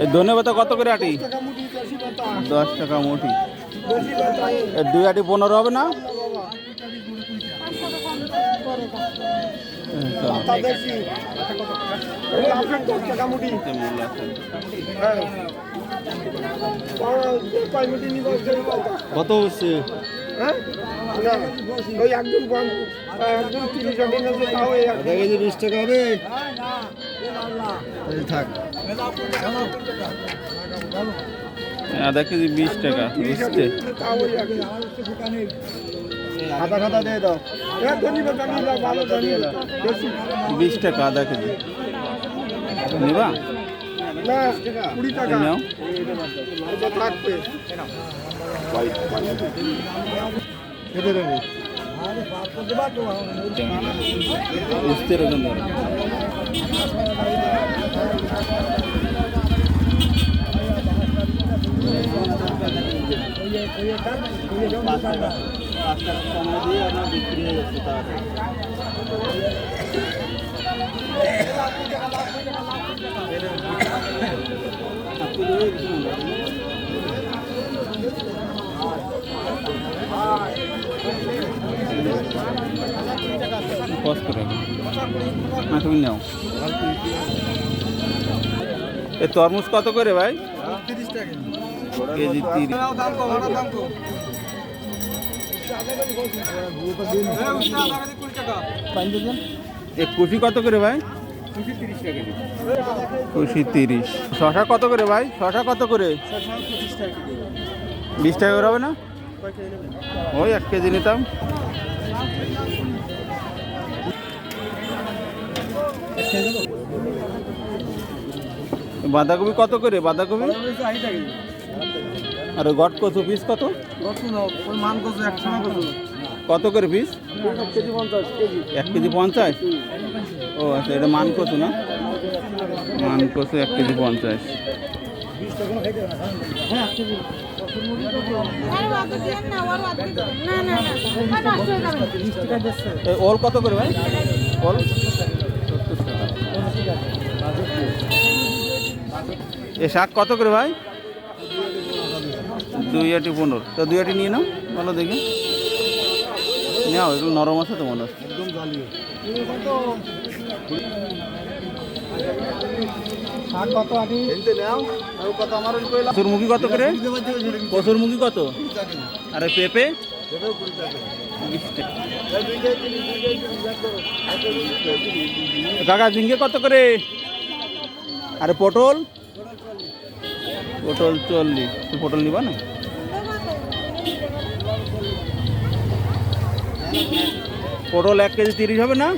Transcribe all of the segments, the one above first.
এই ধনে পাতা কত করে আটি? দশ টাকা মুঠি। এ দুই আটি পনেরো হবে না? মূল আছে। কত হচ্ছে? আধা কেজি বিশ টাকা হবে। থাক। আধা কেজি বিশ টাকা বুঝতে। তাও খাতা দিয়ে দাও। ভালো বিশ টাকা আধা কেজি নিবা? না, কুড়ি টাকা। নাও এটা থাকবে খেতে দেবো বুঝতে রকম পজ করে না, তুমি নাও। এ, তরমুজ কত করে ভাই? কেজি তিরিশ। এ, কুশি কত করে ভাই? কুশি তিরিশ। শশা কত করে ভাই? শশা কত করে? বিশ টাকা করে হবে না? ওই এক কেজি নিতাম। বাঁধাকপি কত করে? বাঁধাকপি? আর গট কচু পিস কত? কত করে পিস? এক কেজি পঞ্চাশ। ও আচ্ছা এটা মান কচু না? মান কচু এক কেজি পঞ্চাশ। ওল কত করে ভাই? ওল এ শাক কত করে ভাই? দুই আটি পনেরো। তো দুই আটি নিয়ে নাও ভালো দেখে। নাও একটু নরম আছে তো মনে হচ্ছে। একদম কত করে? কচুর মুখি কত? আরে পেঁপে। কাকা ঝিঙ্গে কত করে? আরে পটল? পটল চল্লিশ। তুই পটল নিবা না? পটল এক কেজি তিরিশ হবে না?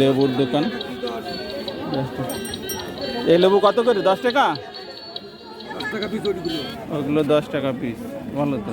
লেবুর দোকান। এই লেবু কত করে? দশ টাকা? দশ টাকা পিস ওগুলো দশ টাকা পিস ভালো তো।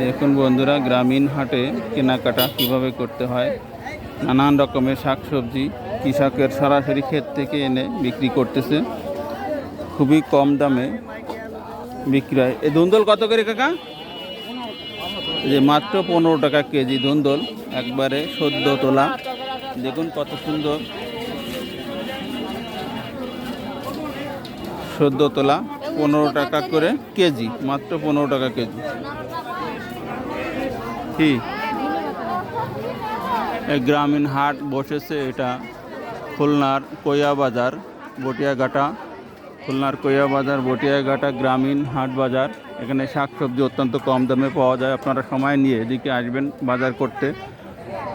দেখুন বন্ধুরা, গ্রামীণ হাটে কেনাকাটা কীভাবে করতে হয়, নানান রকমের শাকসবজি কৃষকের সরাসরি ক্ষেত থেকে এনে বিক্রি করতেছে। খুবই কম দামে বিক্রি হয় এই ধুন্দল কত করে কাকা? যে মাত্র পনেরো টাকা কেজি ধুন্দল, একবারে সদ্য তোলা। দেখুন কত সুন্দর। সদ্য তোলা। পনেরো টাকা করে কেজি, মাত্র পনেরো টাকা কেজি। কি? গ্রামীণ হাট বসেছে এটা, খুলনার কোয়া বাজার বটিয়াঘাটা, খুলনার কোয়া বাজার বটিয়াঘাটা গ্রামীণ হাট বাজার। এখানে শাকসবজি অত্যন্ত কম দামে পাওয়া যায়, আপনারা সময় নিয়ে এদিকে আসবেন বাজার করতে।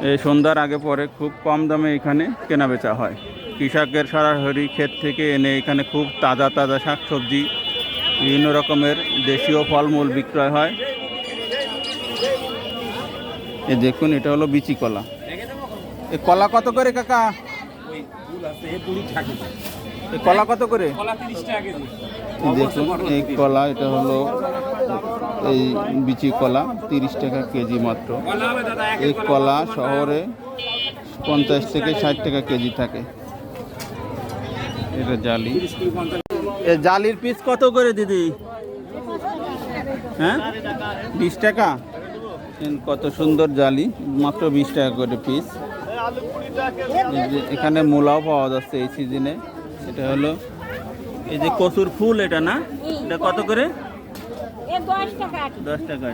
এই সন্ধ্যার আগে পরে খুব কম দামে এখানে কেনাবেচা হয়। কৃষকের সরাসরি ক্ষেত থেকে এনে এখানে খুব তাজা তাজা শাকসবজি বিভিন্ন রকমের দেশীয় ফলমূল বিক্রয় হয়। এ দেখুন এটা হলো বিচি কলা। এ কলা কত করে কাকা? কলা কত করে? দেখুন এই কলা এটা হলো এই বিচি কলা তিরিশ টাকা কেজি মাত্র। এই কলা শহরে পঞ্চাশ থেকে ষাট টাকা কেজি থাকে। এটা জালি। জালির পিস কত করে দিদি? হ্যাঁ? বিশ টাকা? কত সুন্দর জালি মাত্র বিশ টাকা করে পিস এখানে মূলাও পাওয়া যাচ্ছে এই সিজনে এটা হলো এই যে কচুর ফুল এটা না? এটা কত করে? দশ টাকা?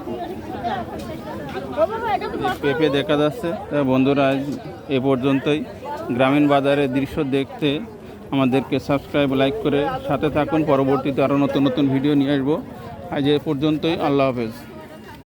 পেঁপে দেখা যাচ্ছে। বন্ধুরা এ পর্যন্তই। গ্রামীণ বাজারের দৃশ্য দেখতে আমাদেরকে সাবস্ক্রাইব, লাইক করে সাথে থাকুন। পরবর্তীতে আরও নতুন নতুন ভিডিও নিয়ে আসব। আজ এ পর্যন্তই, আল্লাহ হাফেজ।